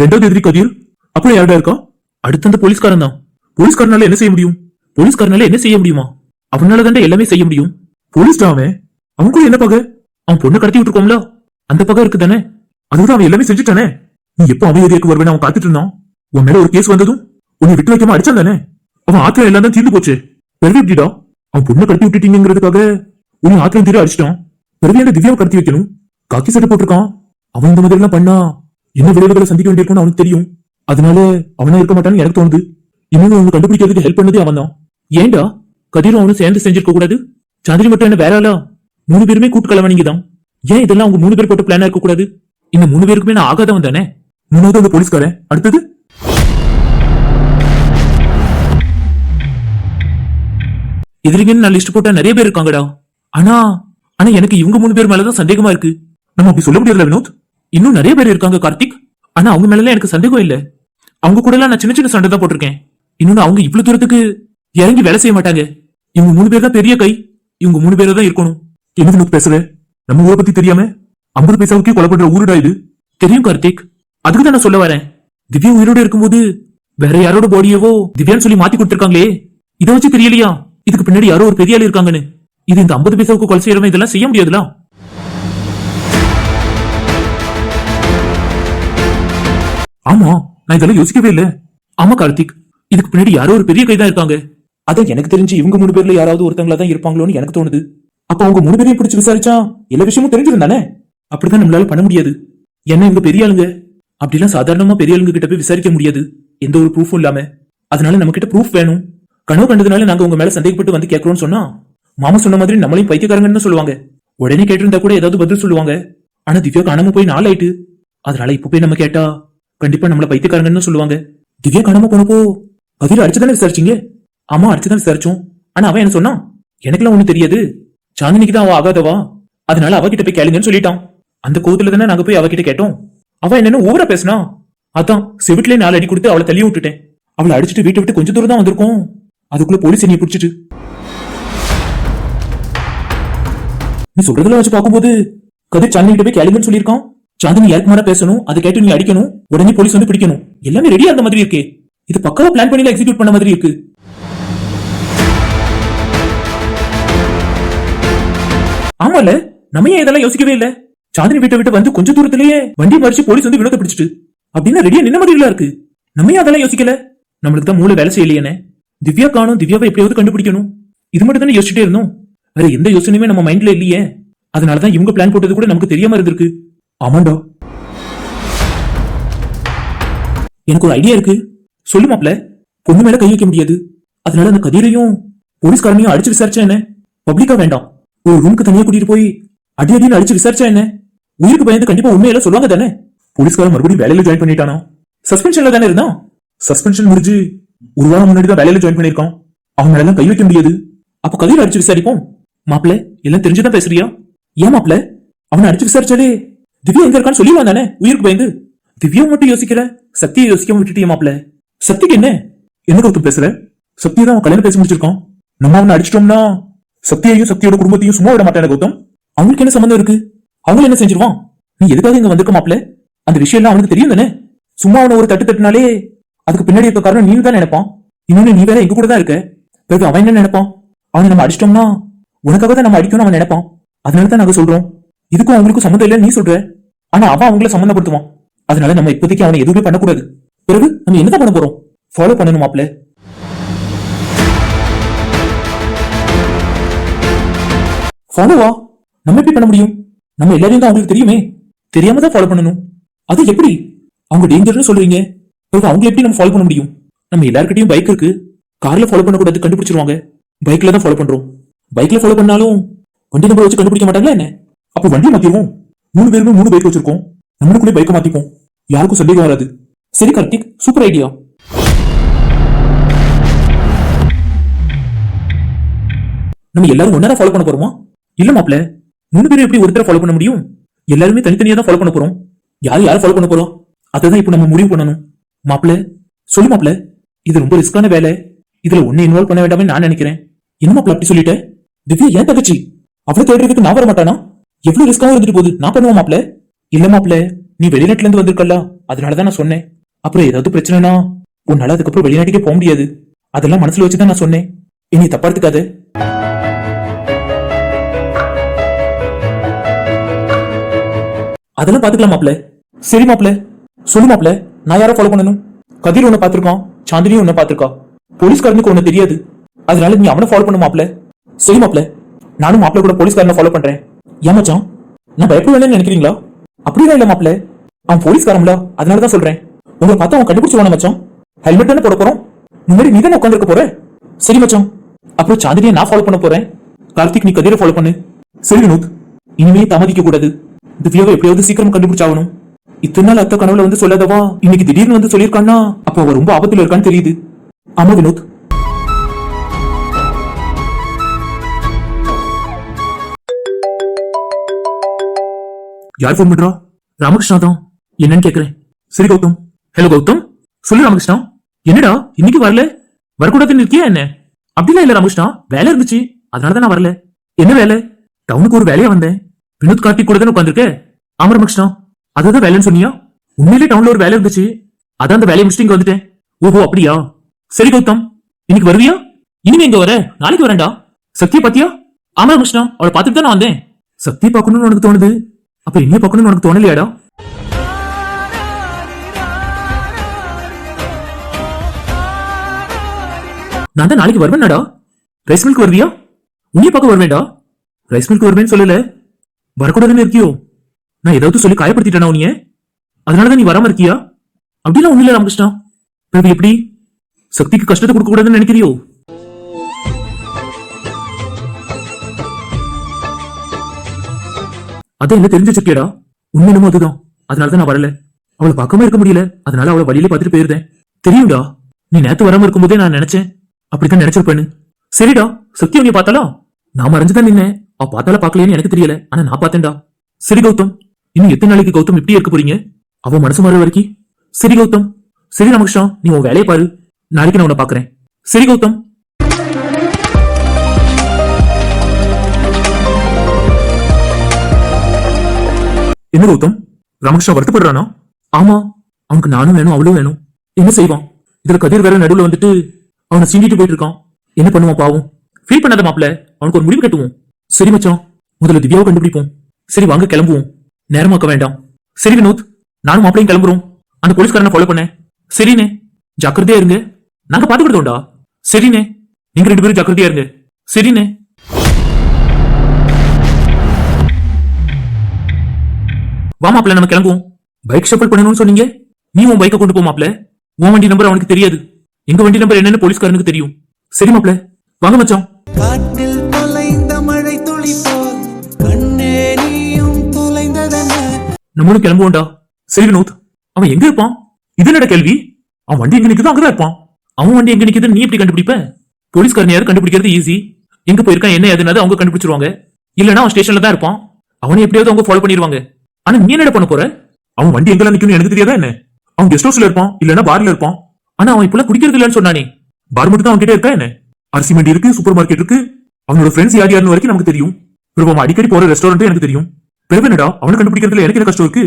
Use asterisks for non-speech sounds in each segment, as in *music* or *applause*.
ரெண்டாவது எதிரி கதிர் அப்புறம் யாருடா இருக்கா? அடுத்து அந்த போலீஸ்காரன் தான். போலீஸ்காரனால என்ன செய்ய முடியும்? போலீஸ்காரனால என்ன செய்ய முடியுமா? அவனால தாண்டா எல்லாமே செய்ய முடியும். போலீஸ் தான் அவன்? அவன் கூட என்ன பகை? அவன் பொண்ணை கடத்தி விட்டுருக்கோம்ல. அந்த பகை இருக்கு தானே அதுதான் அவன் எல்லாமே செஞ்சுட்டானே. நீ எப்போ அவன் ஏரியாக்கு வருவேன் அவன் காத்துட்டு இருந்தான்? உன் மேல ஒரு கேஸ் வந்ததும் உன்னை விட்டு வைக்காம அடிச்சான் தானே? அவன் ஆத்திரம் எல்லாம் தான் தீர்ந்து போச்சு. பிறகு எப்படிடா அவன் பொண்ணை கடத்தி விட்டுட்டீங்கிறதுக்காக உன்னை ஆத்திரம் தீர அடிச்சிட்டான். பிறகு என்ன திவ்யாவை கடத்தி வைக்கணும்? காக்கி சட்டை போட்டிருக்கான். அவன் இந்த மாதிரி எல்லாம் பண்ணா என்ன விளைவுகளை சந்திக்க வேண்டியிருக்கும்னு அவனுக்கு தெரியும். அதனால அவனா இருக்க மாட்டான்னு எனக்கு தோணுது. இன்னொன்று அவங்க கண்டுபிடிக்கிறதுக்கு ஹெல்ப் பண்ணதே அவன் தான். ஏன்டா கதிரும் அவனும் சேர்ந்து செஞ்சிருக்க கூடாது? சாந்திரி மட்டும் என்ன வேற ஆளா? மூணு பேருமே கூட்டு கலவானிங்க தான். ஏன் இதெல்லாம் அவங்க மூணு பேர் போட்டு பிளானா இருக்க கூடாது? இந்த மூணு பேருக்குமே நான் ஆகாதவன் தானே? மூணாவது அந்த போலீஸ்காரன். அடுத்தது? எதிரிங்கன்னு நான் லிஸ்ட் போட்டா நிறைய பேர் இருக்காங்கடா. ஆனா ஆனா எனக்கு இவங்க மூணு பேர் மேலதான் சந்தேகமா இருக்கு. நம்ம அப்படி சொல்ல முடியாதுல வினோத்? இன்னும் நிறைய பேர் இருக்காங்க கார்த்திக். ஆனா அவங்க மேல எனக்கு சந்தேகம் இல்ல. அவங்க கூட எல்லாம் நான் சின்ன சின்ன சண்டை தான் போட்டிருக்கேன். இன்னொன்னு அவங்க இவ்வளவு தூரத்துக்கு இறங்கி வேலை செய்ய மாட்டாங்க. இவங்க மூணு பேர் தான் பெரிய கை. இவங்க மூணு பேர் தான் இருக்கணும். என்ன வினோத் பேசுற? நம்ம ஊரை பத்தி தெரியாம ஐம்பது பைசாவுக்கே கொலை பண்ற ஊருடா இது. தெரியும் கார்த்திக். அதுக்கு தான் நான் சொல்ல வரேன். திவ்யா உயிரோட இருக்கும்போது வேற யாரோட பாடியவோ திவ்யான்னு சொல்லி மாத்தி கொடுத்துருக்காங்களே? இதை வச்சு தெரியலையா? இதுக்கு பின்னாடி யாரோ ஒரு பெரிய ஆள் இருக்காங்கன்னு. இது இந்த ஐம்பது பைசாவுக்கு கொலை செய்யறவன் இதெல்லாம் செய்ய முடியாதுலாம். ஆமா நான் இதெல்லாம் யோசிக்கவே இல்ல. ஆமா கார்த்திக் இதுக்கு பின்னாடி யாரோ ஒரு பெரிய கைதான் இருக்காங்க. அதான் எனக்கு தெரிஞ்சு இவங்க மூணு பேர்ல யாராவது ஒருத்தங்களா தான் இருப்பாங்களோன்னு எனக்கு தோணுது. அப்ப அவங்க மூணு பேரையும் பிடிச்சு விசாரிச்சா எல்லா விஷயமும் தெரிஞ்சிருந்தானே? அப்படிதான் நம்மளால பண்ண முடியாது. என்ன இவங்க பெரிய ஆளுங்க? அப்படிலாம் சாதாரணமா பெரிய ஆளுங்க கிட்ட போய் விசாரிக்க முடியாது. எந்த ஒரு ப்ரூஃபும் இல்லாம. அதனால நம்ம கிட்ட ப்ரூஃப் வேணும். கனவு கண்டதுனால நாங்க உங்க மேல சந்தேகப்பட்டு வந்து கேட்கறோம்னு சொன்னா மாமா சொன்ன மாதிரி நம்மளையும் பைத்தியக்காரங்கன்னு சொல்லுவாங்க. உடனே கேட்டிருந்தா கூட ஏதாவது பதில் சொல்லுவாங்க. ஆனா திவ்யா காணாம போய் நாள் ஆயிட்டு அதனால இப்ப போய் நம்ம கேட்டா கண்டிப்பா நம்மள பைத்தியக்காரங்கன்னு சொல்லுவாங்க. திவ்யா காணாம போனப்போ அடிச்சு அடிச்சுதானே விசாரிச்சீங்க ஆமா அடிச்சுதான் விசாரிச்சோம். ஆனா அவன் என்ன சொன்னான் எனக்குலாம் ஒண்ணு தெரியாது. சாந்தினிக்கு தான் அவ ஆகாதவா? அதனால அவகிட்ட போய் கேளுங்கன்னு சொல்லிட்டான். அந்த கோவத்துல தானே நாங்க போய் அவகிட்ட கேட்டோம். அவ என்னன்னு ஓவரா பேசினா? அதான் செவிட்லயே நாலு அடி கொடுத்து அவளை தள்ளி விட்டுட்டேன். அவளை அடிச்சுட்டு வீட்டை விட்டு கொஞ்சம் தூரம் தான் வந்திருக்கோம். அதுக்குள்ள போலீஸ் என்னைய பிடிச்சிட்டு. நீ சொல்றதுல வச்சு பார்க்கும்போது கதிர் சாந்தினி கிட்ட போய் கேளுங்கன்னு சொல்லியிருக்கான். சாந்தினி யாருக்கு பேசணும்? அதை கேட்டு நீ அடிக்கணும்? உடனே போலீஸ் வந்து பிடிக்கணும். எல்லாமே ரெடியா இருந்த மாதிரி இருக்கே. இது பக்காவா பிளான் பண்ணி எக்ஸிக்யூட் பண்ண மாதிரி இருக்கு. ஆமால நம்ம ஏன் இதெல்லாம் யோசிக்கவே இல்ல? சாந்தினி வீட்டை விட்டு வந்து கொஞ்ச தூரத்திலேயே வண்டி மறிச்சு போலீஸ் வந்து வினோத பிடிச்சிட்டு. அப்படின்னா ரெடியா நின்ன மாதிரிலாம் இருக்கு? நம்ம ஏன் அதெல்லாம் யோசிக்கல? நம்மளுக்கு தான் மூளை வேலை செய்யலையே திவ்யா காணும் திவ்யாவை எப்படியாவது கண்டுபிடிக்கணும். இது மட்டும் தானே யோசிச்சுட்டே இருந்தோம். வேற எந்த யோசனையுமே நம்ம மைண்ட்ல இல்லையே. அதனாலதான் இவங்க பிளான் போட்டது கூட நமக்கு தெரியாம இருந்திருக்கு. ஆமாண்டா. எனக்கு ஒரு ஐடியா இருக்கு. சொல்லு மாப்ள பொண்ணு மேல கை வைக்க முடியாது. அதனால அந்த கதிரையும் போலீஸ்காரனையும் அடிச்சு விசாரிச்சா என்ன? பப்ளிக்கா வேண்டாம். ஒரு ரூமுக்கு தனியா கூட்டிட்டு போய் அடி அடின்னு அடிச்சு விசாரிச்சா என்ன? உயிருக்கு பயந்து கண்டிப்பா உண்மையில சொல்லுவாங்க தானே? போலீஸ்காரன் மறுபடியும் வேலையில ஜாயின் பண்ணிட்டானா? சஸ்பென்ஷன்ல தானே இருந்தான்? சஸ்பென்ஷன் முடிஞ்சு ஒரு வாரம் முன்னாடி தான் வேலையில ஜாயின் பண்ணிருக்கான் அவங்க மேல எல்லாம் கை வைக்க முடியாது. அப்ப கதிர அடிச்சு விசாரிப்போம். மாப்ள எல்லாம் தெரிஞ்சுதான் பேசுறியா? ஏன் மாப்பிள்ள? அவனை அடிச்சு விசாரிச்சாலே திவ்யா எங்க இருக்கான்னு சொல்லிடலாம் தானே? உயிருக்கு பயந்து. திவ்யா மட்டும் யோசிக்கிற சக்தியை யோசிக்காம விட்டுட்டியா மாப்ள சக்திக்கு என்ன? என்ன கௌதம் பேசுற? சக்தியை தான் கல்யாணம் பேசி முடிச்சிருக்கான். நம்ம அவனை அடிச்சிட்டோம்னா சக்தியையும் சக்தியோட குடும்பத்தையும் சும்மா விட மாட்டானே கௌதம். அவங்களுக்கு என்ன சம்மந்தம் இருக்கு? அவங்க என்ன செஞ்சிருவான்? நீ எதுக்காக இங்க வந்திருக்க மாப்ள அந்த விஷயம் எல்லாம் அவனுக்கு தெரியும் தானே? சும்மா அவனை ஒரு தட்டு தட்டுனாலே அதுக்கு பின்னாடி இருக்க காரணம் நீ தான் நினைப்பான். இன்னொன்னு நீ வேற எங்க கூட தான் இருக்க? பிறகு அவன் என்ன நினைப்பான்? அவனை நம்ம அடிச்சிட்டோம்னா உனக்காக தான் நம்ம அடிக்கணும் அவன் நினைப்பான். அதனால தான் நாங்க சொல்றோம். இதுக்கும் அவங்களுக்கும் சம்மந்தம் இல்லைன்னு நீ சொல்ற. ஆனா அவன் அவங்கள சம்மந்தப்படுத்துவான். அதனால நம்ம இப்போதைக்கு அவனை எதுவுமே பண்ணக்கூடாது. பிறகு நம்ம என்னதான் பண்ண போறோம்? ஃபாலோ பண்ணணும் மாப்ள ஃபாலோவா நம்ம எப்படி பண்ண முடியும்? நம்ம எல்லாரையும் தான் அவங்களுக்கு தெரியுமே. தெரியாம தான் ஃபாலோ பண்ணணும். அது எப்படி? அவங்க டேஞ்சர்னு சொல்றீங்க. பிறகு அவங்களை எப்படி நம்ம ஃபாலோ பண்ண முடியும்? நம்ம எல்லாருக்கிட்டையும் பைக் இருக்கு. கார்ல ஃபாலோ பண்ணக்கூடாது கண்டுபிடிச்சிருவாங்க. பைக்ல தான் ஃபாலோ பண்றோம். பைக்ல ஃபாலோ பண்ணாலும் வண்டி நம்பர் வச்சு கண்டுபிடிக்க மாட்டாங்களா என்ன? அப்ப வண்டி மாத்திருவோம். மூணு பேருமே மூணு பைக் வச்சிருக்கோம். நம்மளுக்குள்ளே பைக்கை மாத்திப்போம். யாருக்கும் சந்தேகம் வராது. சரி கார்த்திக் சூப்பர் ஐடியா நம்ம எல்லாரும் ஒன்னா ஃபாலோ பண்ண போறோமா? இல்ல மாப்ள மூணு பேரும் எப்படி ஒருத்தர ஃபாலோ பண்ண முடியும்? எல்லாருமே தனித்தனியா தான் ஃபாலோ பண்ண போறோம். யார் யார் ஃபாலோ பண்ண போறோம் அதை இப்போ நம்ம முடிவு பண்ணணும். மாப்ள சொல்லு மாப்ள இது ரொம்ப ரிஸ்கான வேலை. இதுல ஒன்னு இன்வால்வ் பண்ண வேண்டாமே நான் நினைக்கிறேன். என்ன மாப்ள அப்படி சொல்லிட்டேன் திவ்யா ஏன் தகச்சி அவளை தேடுறதுக்கு நான் வர மாட்டானா எவ்வளவு ரிஸ்காவும் இருந்துட்டு போகுது. நான் பண்ணுவோம் மாப்ள இல்ல மாப்ள நீ வெளிநாட்டுல இருந்து வந்திருக்கல அதனாலதான் நான் சொன்னேன். அப்புறம் ஏதாவது பிரச்சனைனா உன்னால அதுக்கப்புறம் வெளிநாட்டுக்கே போக முடியாது. அதெல்லாம் மனசுல வச்சுதான் நான் சொன்னேன். இனி தப்பா எடுத்துக்காத. அதெல்லாம் பாத்துக்கலாம் மாப்ள சரி மாப்ள சொல்லு மாப்ள நான் யாரை ஃபாலோ பண்ணணும்? கதிர் உன்னை பாத்திருக்கான் சாந்தினியும் உன்னை பாத்திருக்கா போலீஸ்காரனுக்கு ஒண்ணு தெரியாது. அதனால நீ அவனை ஃபாலோ பண்ணு மாப்ள சரி மாப்ள நானும் மாப்ள கூட போலீஸ்காரனை ஃபாலோ பண்றேன். ஏன் மச்சான்? நான் பயப்படுவேன்னு நினைக்கிறீங்களா? அப்படிதான் இல்ல மாப்பிள்ள. அவன் போலீஸ்காரம்ல அதனால தான் சொல்றேன். உங்களை பார்த்தா அவன் கண்டுபிடிச்சுவான மச்சான். ஹெல்மெட் தானே போட போறோம்? முன்னாடி நீ தானே உட்காந்துருக்க போற? சரி மச்சான். அப்புறம் சாந்தினியை நான் ஃபாலோ பண்ண போறேன். கார்த்திக் நீ கதிரை ஃபாலோ பண்ணு. சரி வினோத். இனிமே தாமதிக்க கூடாது. திவ்யாவை எப்படியாவது சீக்கிரம் கண்டுபிடிச்சாகணும். இத்தனை நாள் அத்தை கனவுல வந்து சொல்லாதவா? இன்னைக்கு திடீர்னு வந்து சொல்லியிருக்கான்னா அப்ப அவ ரொம்ப ஆபத்துல இருக்கான்னு தெரியுது. ஆமா வினோத். யார் ஃபோன் பண்றா? ராமகிருஷ்ணா தான் என்னன்னு கேக்குறேன். சரி கௌதம். ஹலோ கௌதம். சொல்லு ராமகிருஷ்ணா. என்னடா இன்னைக்கு வரல? வரக்கூடாதுன்னு இருக்கியா என்ன? அப்படிலாம் இல்ல ராமகிருஷ்ணா. வேலை இருந்துச்சு. அதனாலதான் நான் வரல. என்ன வேலை? டவுனுக்கு ஒரு வேலையா வந்தேன். வினோத் கார்த்திக் கூட தானே உட்காந்துருக்க ஆமா ராமகிருஷ்ணா. அதான் வேலைன்னு சொன்னியா? உண்மையிலே டவுன்ல ஒரு வேலை இருந்துச்சு. அதான் அந்த வேலையை முடிச்சுட்டு இங்க வந்துட்டேன். ஓஹோ அப்படியா? சரி கௌதம். இன்னைக்கு வருவியா? இனிமே இங்க வர? நாளைக்கு வரேன்டா. சத்திய பாத்தியா? ஆமா ராமகிருஷ்ணா. அவளை பார்த்துட்டு தான் நான் வந்தேன். சத்திய பாக்கணும்னு உனக்கு தோணுது? அப்ப என்ன பார்க்கணும்னு உனக்கு தோணலையாடா? நான் தான் நாளைக்கு வருவேன்டா ரைஸ் மில்க் வருவியா? உன்னைய பார்க்க வருவேன்டா. ரைஸ் மில்க் வருவேன்னு சொல்லல. வரக்கூடாதுன்னு இருக்கியோ? நான் ஏதாவது சொல்லி காயப்படுத்திட்டேனா அதனால அதனாலதான் நீ வராம இருக்கியா? அப்படிலாம் ஒண்ணு இல்ல ராமகிருஷ்ணா. பிறகு எப்படி? சக்திக்கு கஷ்டத்தை கொடுக்க கூடாதுன்னு நினைக்கிறியோ? அதான் என்ன தெரிஞ்சு சுட்டியடா உண்மை என்னமோ அதுதான். அதனாலதான் நான் வரல. அவளை பக்கமா இருக்க முடியல. அதனால அவளை வழியில பாத்துட்டு போயிருந்தேன். தெரியும்டா. நீ நேத்து வராம இருக்கும்போதே நான் நினைச்சேன். அப்படித்தான் நினைச்சிருப்பேன்னு. சரிடா. சுத்தி உன்னை பார்த்தாலும் நான் மறைஞ்சுதான் நின்னேன். அவ பார்த்தால பாக்கலையேன்னு எனக்கு தெரியல. ஆனா நான் பார்த்தேன்டா. சரி கௌதம். இன்னும் எத்தனை நாளைக்கு கௌதம் இப்படி இருக்க போறீங்க? அவ மனசு மாற வரைக்கும். சரி கௌதம். சரி ராமகிருஷ்ணா. நீ உன் வேலையை பாரு. நாளைக்கு நான் உன்னை பாக்குறேன் சரி கௌதம். என்ன கௌதம் ராமகிருஷ்ணா வருத்தப்படுறானா? ஆமா அவனுக்கு நானும் வேணும் அவளும் வேணும். என்ன செய்வான்? இதுல கதிர் வேற நடுவுல வந்துட்டு அவனை சீண்டிட்டு போயிட்டு இருக்கான் என்ன பண்ணுவான் பாவம்? ஃபீல் பண்ணாத மாப்பிள அவனுக்கு ஒரு முடிவு கட்டுவோம். சரி மச்சான் முதல்ல திவ்யாவை கண்டுபிடிப்போம். சரி வாங்க கிளம்புவோம். நேரமாக்க வேண்டாம். சரி வினோத் நானும் மாப்பிளையும் கிளம்புறோம். அந்த போலீஸ்காரனை ஃபாலோ பண்ணேன். சரிண்ணே ஜாக்கிரதையா இருங்க. நாங்க பாத்துக்கிட்டோம்டா சரிண்ணே நீங்க ரெண்டு பேரும் ஜாக்கிரதையா இருங்க. சரிண்ணே. வா மாப்ள நம்ம கிளம்புவோம். பைக் ஷஃபிள் பண்ணணும்னு சொன்னீங்க? நீ உன் பைக்கை கொண்டு போ மாப்ள உன் வண்டி நம்பர் அவனுக்கு தெரியாது. எங்க வண்டி நம்பர் என்னன்னு போலீஸ்காரனுக்கு தெரியும். சரி மாப்ள வாங்க மச்சான். காட்டில் தொலைந்த மழை துளி போல் கண்ணே நீயும் தொலைந்ததென்ன நம்மளும் கிளம்புவோம்டா. சரி வினோத் அவன் எங்க இருப்பான்? இது என்னடா கேள்வி? அவன் வண்டி எங்க நிக்குதோ அங்கதான் இருப்பான். அவன் வண்டி எங்க நிக்குதுன்னு நீ எப்படி கண்டுபிடிப்ப? போலீஸ்காரன் யாரும் கண்டுபிடிக்கிறது ஈஸி எங்க போயிருக்கான் என்ன ஏதுனாது அவங்க கண்டுபிடிச்சிருவாங்க. இல்லனா அவன் ஸ்டேஷன்ல தான் இருப்பான். அவனை எப்படியாவது அவங்க ஃபாலோ பண்ணிடுவாங்க ஆனா நீ என்னடா பண்ண போற? அவன் வண்டி எங்கெல்லாம் நிக்கும்னு எனக்கு தெரியாதா என்ன? அவன் கெஸ்ட் ஹவுஸ்ல இருப்பான் இல்லனா பார்ல இருப்பான். ஆனா அவன் இப்பெல்லாம் குடிக்கிறது இல்லன்னு சொன்னானே. பார் மட்டும் தான் அவன் கிட்ட இருக்கா என்ன? அரிசி மண்டி இருக்கு சூப்பர் மார்க்கெட் இருக்கு. அவனோட ஃப்ரெண்ட்ஸ் யார் யாருன்னு வரைக்கும் நமக்கு தெரியும். பிறகு அவன் அடிக்கடி போற ரெஸ்டாரண்ட் எனக்கு தெரியும். பிறகு என்னடா அவனை கண்டுபிடிக்கிறதுல எனக்கு என்ன கஷ்டம் இருக்கு?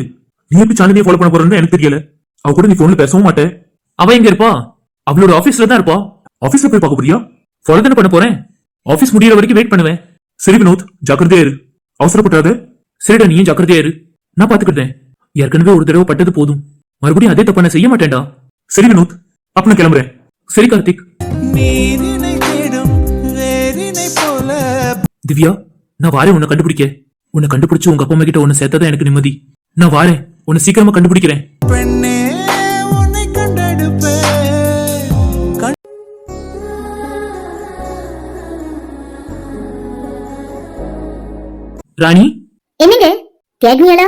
நீ எப்படி சாந்தினியை ஃபாலோ பண்ண போறன்னு எனக்கு தெரியல. அவ கூட நீ போன்ல பேசவும் மாட்டேன் அவ எங்க இருப்பா? அவளோட ஆபீஸ்ல தான் இருப்பா. ஆபீஸ்ல போய் பார்க்க போறியா? ஃபாலோ தானே பண்ண போறேன். ஆபீஸ் முடியற வரைக்கும் வெயிட் பண்ணுவேன். சரி வினோத் ஜாக்கிரதையா இரு. அவசரப்பட்டாத சரிடா நீயும் ஜாக்கிரதையா இரு. நான் பாத்துக்கிட்டேன் ஏற்கனவே ஒரு தடவை பட்டது போதும். மறுபடியும் அதே தப்ப நான் செய்ய மாட்டேன்டா. சரி வினோத் அப்ப நான் கிளம்புறேன். சரி கார்த்திக். திவ்யா நான் வாரேன் உன்னை கண்டுபிடிக்க. உன்னை கண்டுபிடிச்சு உங்க அப்பா அம்மா கிட்ட உன்னை சேர்த்தாதான் எனக்கு நிம்மதி. நான் வாரேன். உன்னை சீக்கிரமா கண்டுபிடிக்கிறேன். ராணி? என்னங்க? கேக்குறீங்களா?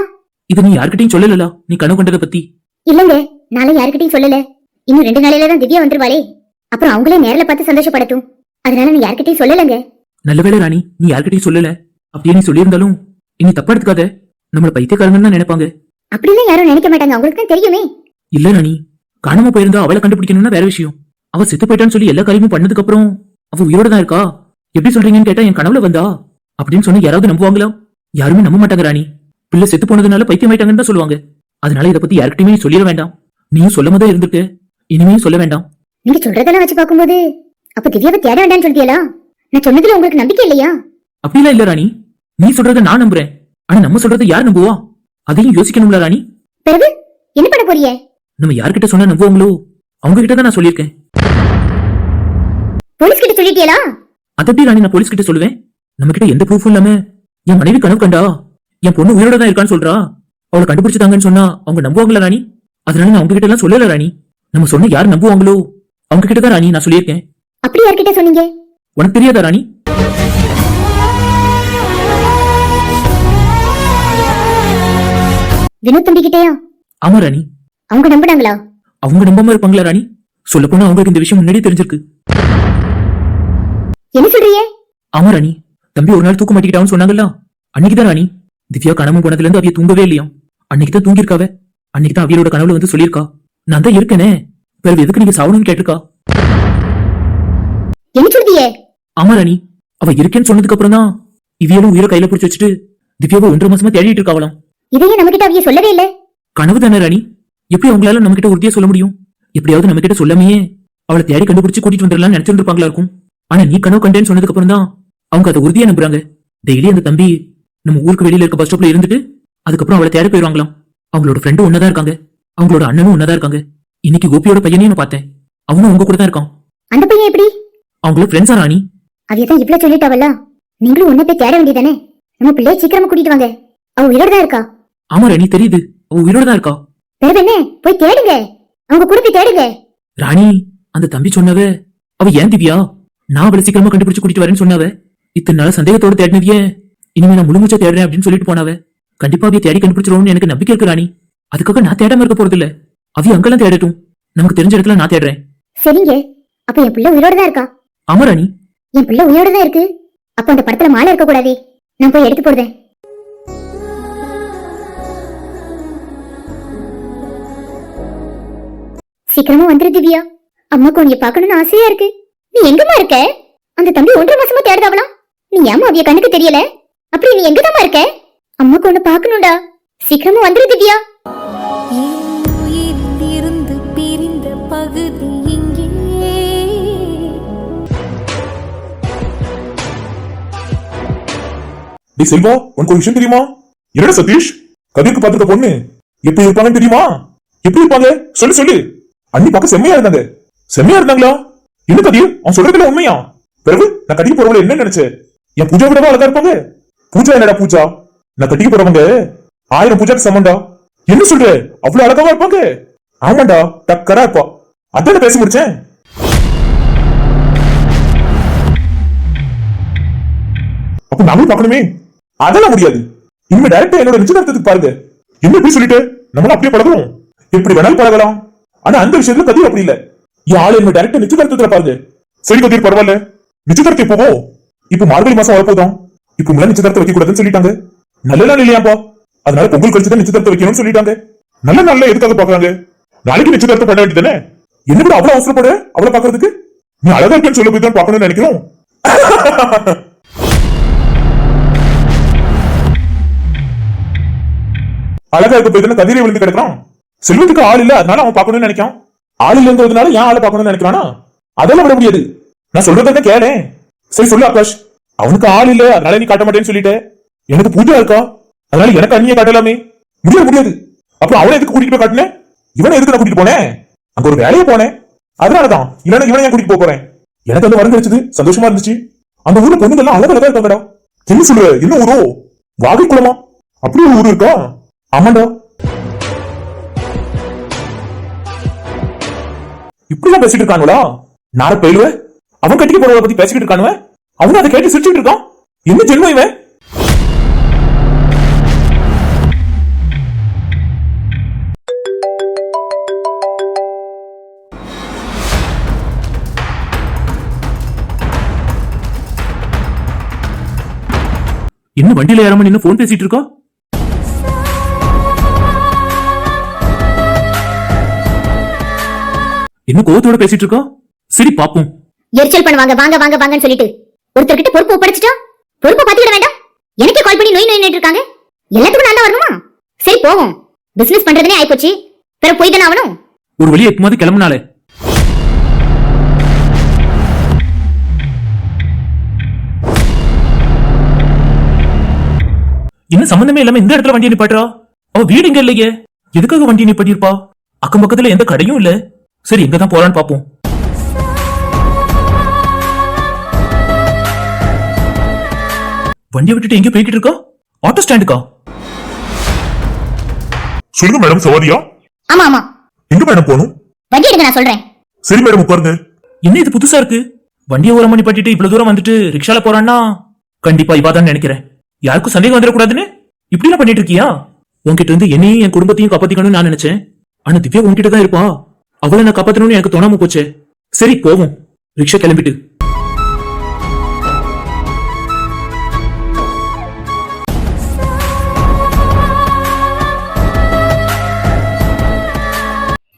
இதை நீ யார்கிட்டயும் சொல்லலலா நீ கனவு கண்டதை பத்தி. இல்லங்க நாளை யாருக்கிட்டையும் சொல்லல. இன்னும் ரெண்டு நாளையில தான் திவ்யா வந்துருவாளே. அப்புறம் அவங்களே நேர்ல பார்த்து சந்தோஷப்படட்டும். அதனால நான் யார்கிட்டயும் சொல்லலங்க. நல்லவேளை ராணி நீ யார்கிட்டயும் சொல்லல. அப்படியே நீ சொல்லியிருந்தாலும் இனி தப்பா எடுத்துக்காத. நம்மள பைத்தியக்காரங்கன்னு தான் நினைப்பாங்க. அப்படிலாம் யாரும் நினைக்க மாட்டாங்க. அவங்களுக்கு தெரியுமே. இல்ல ராணி காணாம போயிருந்தா அவளை கண்டுபிடிக்கணும்னா வேற விஷயம். அவ செத்து போயிட்டான்னு சொல்லி எல்லா காரியமும் பண்ணதுக்கு அப்புறம் அவ உயிரோட தான் இருக்கா? எப்படி சொல்றீங்கன்னு கேட்டா என் கனவுல வந்தா? அப்படின்னு சொன்னா யாராவது நம்புவாங்களா? யாருமே நம்ப மாட்டாங்க ராணி. பிள்ளை செத்து போனதுனால பைத்தியம் ஆயிட்டாங்கன்னு தான் சொல்லுவாங்க. அதனால இத பத்தி யார்கிட்டயுமே சொல்லிட வேண்டாம். நீயும் சொல்லாம தான் இருந்திருக்க. இனிமேயும் சொல்ல வேண்டாம். நீங்க சொல்றதெல்லாம் வச்சு பார்க்கும்போது அப்ப திவ்யாவை தேட வேண்டாம்னு சொல்லிட்டியலா? நான் சொன்னதுல உங்களுக்கு நம்பிக்கை இல்லையா? அப்படிலாம் இல்ல ராணி. நீ சொல்றத நான் நம்புறேன். ஆனா நம்ம சொல்றத யார் நம்புவா? அதையும் யோசிக்கணும்ல ராணி. பிறகு என்ன பண்ண போறிய நம்ம யார்கிட்ட சொன்னா நம்புவாங்களோ? அவங்க கிட்ட தான் நான் சொல்லியிருக்கேன். போலீஸ் கிட்ட சொல்லிட்டியலா? அதை எப்படி ராணி நான் போலீஸ் கிட்ட சொல்லுவேன்? நம்ம கிட்ட எந்த ப்ரூஃபும் இல்லாம என் மனைவி கனவு கண்டா? என் பொண்ணு உயிரோட தான் இருக்கான்னு சொல்றா. அவளை கண்டுபிடிச்சிட்டாங்கன்னு சொன்னா அவங்க நம்புவாங்களா ராணி? அதனால நான் அவங்க கிட்ட எல்லாம் சொல்லல ராணி. நம்ம சொன்ன யார் நம்புவாங்களோ? அவங்க கிட்ட தான் ராணி நான் சொல்லியிருக்கேன். அப்படி யார்கிட்ட சொன்னீங்க? உனக்கு தெரியாதா ராணி? வினோத் தம்பி கிட்டயா ஆமா ராணி. அவங்க நம்பினாங்களா? அவங்க நம்பாம இருப்பாங்களா ராணி? சொல்ல போனா அவங்களுக்கு இந்த விஷயம் முன்னாடியே தெரிஞ்சிருக்கு. என்ன சொல்றியே ஆமா ராணி. தம்பி ஒரு நாள் தூக்க மாட்டிக்கிட்டான்னு சொன்னாங்கல்ல? அன்னைக்குதான் ராணி. திவ்யா கனவு போனதுல இருந்து அவிய தூங்கவே இல்லையா அன்னைக்கு தான் தூங்கியிருக்காவ. அன்னைக்கு தான் அவியலோட கனவுல வந்து சொல்லியிருக்கா. நான் தான் இருக்கேனே. பிறகு எதுக்கு நீங்க சாவணும்னு கேட்டிருக்கா? என்ன சொல்றியே ஆமா ராணி. அவ இருக்கேன்னு சொன்னதுக்கு அப்புறம் தான் இவியலும் உயிரை கையில பிடிச்சு வச்சுட்டு திவ்யாவை ஒன்றரை மாசமா தேடிட்டு இருக்காவலாம் இதையே நம்ம கிட்ட அவிய சொல்லவே இல்ல. கனவு தானே ராணி. எப்படி அவங்களால நம்ம கிட்ட உறுதியா சொல்ல முடியும்? எப்படியாவது நம்ம கிட்ட சொல்லாமையே. அவளை தேடி கண்டுபிடிச்சு கூட்டிட்டு வந்துடலாம் இருப்பாங்களா இருக்கும். ஆனா நீ கனவு கண்டேன்னு சொன்னதுக்கு அப்புறம் தான் அவங்க அதை உறுதியா நம்புறாங்க. டெய்லி அந்த தம்பி நம்ம ஊருக்கு வெளியில இருக்க பஸ் ஸ்டாப்ல இருந்துட்டு அதுக்கப்புறம் அவளை தேடி போயிருவாங்களாம் அவங்களோட ஃப்ரெண்டும் ஒன்னதா இருக்காங்க. அவங்களோட அண்ணனும் ஒன்னதா இருக்காங்க. இன்னைக்கு கோபியோட பையனையும் பார்த்தேன். அவனும் உங்க கூட தான் இருக்கான். அந்த பையன் எப்படி? அவங்கள ஃப்ரெண்ட்ஸா ராணி. அவிய தான் இவ்வளவு சொல்லிட்டாவல்ல? நீங்களும் ஒன்ன போய் தேட வேண்டியதானே? நம்ம பிள்ளைய சீக்கிரமா கூட்டிட்டு வாங்க. அவ உயிரோட தான் இருக்கா? ஆமா ராணி தெரியுது. அவ உயிரோட தான் இருக்கா. பிறகு என்ன? போய் தேடுங்க. அவங்க கூட போய் தேடுங்க. ராணி அந்த தம்பி சொன்னவ அவ ஏன் திவ்யா? நான் அவளை சீக்கிரமா கண்டுபிடிச்சு கூட்டிட்டு வரேன்னு சொன்னவ. இத்தனை நாள் சந்தேகத்தோட தேடினவிய இனிமே நான் முழுமூச்சா தேடுறேன் அப்படின்னு சொல்லிட்டு போனவ. கண்டிப்பா அவிய தேடி கண்டுபிடிச்சிருவோம்னு எனக்கு நம்பிக்கை இருக்கு ராணி. அதுக்காக நான் தேடாம இருக்க போறது இல்ல அவிய அங்கெல்லாம் தேடட்டும். நமக்கு தெரிஞ்ச இடத்துல நான் தேடுறேன். சரிங்க. அப்ப என் பிள்ளை உயிரோட தான் இருக்கா? ஆமா ராணி. என் பிள்ளை உயிரோட தான் இருக்கு. அப்ப அந்த படத்துல மாலை இருக்க கூடாதே. நான் போய் எடுத்து போடுறேன். சீக்கிரமா வந்துரு திவ்யா. அம்மாக்கு உன்னைய பார்க்கணும்னு ஆசையா இருக்கு. நீ எங்கம்மா இருக்க? அந்த தம்பி ஒன்றரை மாசமா தேடுதாவலாம் நீ ஏமா அவிய கண்ணுக்கு தெரியல? அப்படி நீ எங்கதாம்மா இருக்க? அம்மாக்கு உன்னை பார்க்கணும்டா. சீக்கிரமா வந்துரு திவ்யா. உயிரிலிருந்து பிரிந்த பகுதி இங்கே. டேய் செல்வா உனக்கு ஒரு விஷயம் தெரியுமா? என்னடா சதீஷ்? கதிர்க்கு பாத்துக்க பொண்ணு. எப்படி இருப்பாங்கன்னு தெரியுமா? எப்படி இருப்பாங்க? சொல்லு சொல்லு. அண்ணி பார்க்க செம்மையா இருந்தாங்க. செம்மையா இருந்தாங்களா? என்ன கதிர்? அவன் சொல்றதுல உண்மையா? பிறகு நான் கட்டிக்க போறவங்க என்ன நினைச்சேன். என் பூஜா விடவா அழகா இருப்பாங்க? பூஜா என்னடா பூஜா? நான் கட்டிக்க போறவங்க? ஆயிரம் பூஜாக்கு சமந்தா என்ன சொல்ற? அவ்வளவு அழகாவா இருப்பாங்க? ஆமாண்டா டக்கரா இருப்பா. அதான் பேசி முடிச்சேன். அப்ப நம்மளும் பார்க்கணுமே. அதெல்லாம் முடியாது. இனிமே டைரக்டா என்னோட நிச்சயதார்த்தத்துக்கு பாருங்க. என்ன இப்படி சொல்லிட்டு? நம்மளும் அப்படியே பழகுறோம். எப்படி வேணாலும் பழகலாம். ஆனா அந்த விஷயத்துல கதிர் அப்படி இல்ல. என் ஆளு என்ன டைரக்டா நிச்சயதார்த்தத்துல பாருங்க. சரி கதிர் பரவாயில்ல. நிச்சயதார்த்தம் போவோம். இப்ப மார்கழி மாசம் வரப்போதான் இப்ப முன்னாடி நிச்சயதார்த்தம் வைக்க கூடாதுன்னு சொல்லிட்டாங்க. நல்ல நாள் இல்லையாப்பா? அதனால பொங்கல் கழிச்சு தான் நிச்சயதார்த்தம் வைக்கணும்னு சொல்லிட்டாங்க. நல்ல நாள்ல எதுக்காக பாக்குறாங்க? நாளைக்கு நிச்சயதார்த்தம் பண்ண வேண்டியதானே என்ன கூட அவ்வளவு அவசரப்பட அவ்வளவு பாக்குறதுக்கு? நீ அழகா இருக்கேன்னு சொல்ல போய் தான் பார்க்கணும்னு நினைக்கிறோம். *laughs* அழகா இருக்க போய் கதிரை விழுந்து கிடக்குறான். செல்வத்துக்கு ஆள் இல்ல அதனால அவன் பாக்கணும்னு நினைக்கான். ஆள் இல்லைங்கிறதுனால ஏன் ஆளை பாக்கணும்னு நினைக்கிறானா? அதெல்லாம் விட முடியாது. நான் சொல்றதை கேளேன் சரி சொல்லு ஆகாஷ். அவனுக்கு ஆள் இல்ல அதனால நீ காட்ட மாட்டேன்னு சொல்லிட்ட. எனக்கு பூஜா இருக்கா? அதனால எனக்கு அண்ணியை காட்டலாமே. முடியாது முடியாது அப்புறம் அவனை எதுக்கு கூட்டிட்டு போய் காட்டினேன் இவனை எதுக்கு நான் கூட்டிட்டு போனேன் அங்க ஒரு வேலையை போனேன் அதனாலதான் இல்லைன்னா இவனை ஏன் கூட்டிட்டு போக போறேன்? எனக்கு அந்த வரம் கிடைச்சது சந்தோஷமா இருந்துச்சு. அந்த ஊர்ல பொண்ணுங்க எல்லாம் அழகழகா இருக்காங்கடா. என்ன சொல்லுவ என்ன ஊரோ? வாகை குளமா? அப்படி ஒரு ஊர் இருக்கா? ஆமாண்டா. இப்படிலாம் பேசிட்டு இருக்கானுங்களா நார பயிலுவ அவன் கட்டிக்க போறவங்களை பத்தி பேசிக்கிட்டு இருக்கானுவேன் அவன் அதை கேட்டு சிரிச்சுட்டு இருக்கான். என்ன ஜென்மம் இவன்? என்ன வண்டியில ஏறாம நின்னு போன் பேசிட்டு இருக்கா? என்ன கோவத்தோட பேசிட்டு இருக்கா? சரி பாப்போம். எரிச்சல் பண்ணுவாங்க வாங்க வாங்க வாங்கன்னு சொல்லிட்டு. ஒருத்தர்கிட்ட பொறுப்பு ஒப்படைச்சிட்டா? பொறுப்பை பாத்துக்கிட வேண்டாம். எனக்கே கால் பண்ணி நோய் நோய் இருக்காங்க. எல்லாத்துக்கும் நான் தான் வரணுமா சரி போவோம். பிசினஸ் பண்றதுனே ஆயிப்போச்சு. பிற போய் தானே ஆகணும்? ஒரு வழி எட்டுமாவது கிளம்புனாலே. என்ன சம்பந்தமே இல்லாம இந்த இடத்துல வண்டியை நிப்பாட்டுறா? அவ வீடு இங்க இல்லையே. எதுக்காக வண்டியை நிப்பாட்டிருப்பா அக்கம் பக்கத்துல எந்த கடையும் இல்ல. சரி எங்க தான் போறான்னு பாப்போம் வண்டியை விட்டுட்டு எங்க போய்கிட்டு இருக்கா? ஆட்டோ ஸ்டாண்டுக்கா சொல்லுங்க மேடம் சவாரியா? ஆமா ஆமா. எங்க மேடம் போகணும்? வண்டி எடுங்க நான் சொல்றேன். சரி மேடம் உட்காருங்க. என்ன இது புதுசா இருக்கு? வண்டியை ஓரம் பண்ணி பட்டிட்டு இவ்வளவு தூரம் வந்துட்டு ரிக்ஷால போறான்னா? கண்டிப்பா இவாதான் நினைக்கிறேன். யாருக்கும் சந்தேகம் வந்துடக்கூடாதுன்னு? இப்படி எல்லாம் பண்ணிட்டு இருக்கியா? உன்கிட்ட இருந்து என்னையும் என் குடும்பத்தையும் காப்பாத்திக்கணும்னு நான் நினைச்சேன். ஆனா திவ்யா உன்கிட்ட தான் இருப்பா. அவளை நான் காப்பாத்தணும்னு எனக்கு தோணாம போச்சே. சரி போவோம். ரிக்ஷா கிளம்பிட்டு.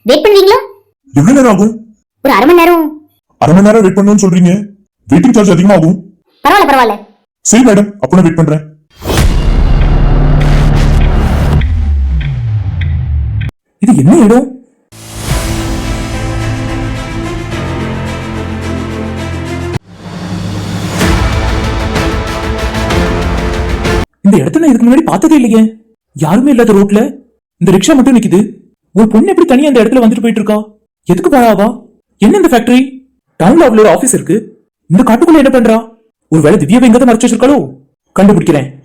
வெயிட் பண்ணுவீங்களா எவ்வளவு நேரம் ஆகும்? ஒரு அரை மணி நேரம். அரை மணி நேரம் வெயிட் பண்ணணும்னு சொல்றீங்க. வெயிட்டிங் சார்ஜ் அதிகமாகும். பரவாயில்ல பரவாயில்ல. சரி மேடம் அப்ப நான் வெயிட் பண்றேன். இது என்ன இடம்? இந்த இடத்த நான் இதுக்கு முன்னாடி பார்த்ததே இல்லையே. யாருமே இல்லாத ரோட்ல இந்த ரிக்ஷா மட்டும் நிக்குது. ஒரு பொண்ணு எப்படி தனியா அந்த இடத்துல வந்துட்டு போயிட்டு இருக்கா எதுக்கு போறாவா என்ன இந்த ஃபேக்டரி டவுன்ல அவளோட ஆபீஸ் இருக்கு. இந்த காட்டுக்குள்ள என்ன பண்றா? ஒருவேளை திவ்யாவை எங்க மறைச்சு வச்சிருக்காளோ? கண்டுபிடிக்கிறேன்.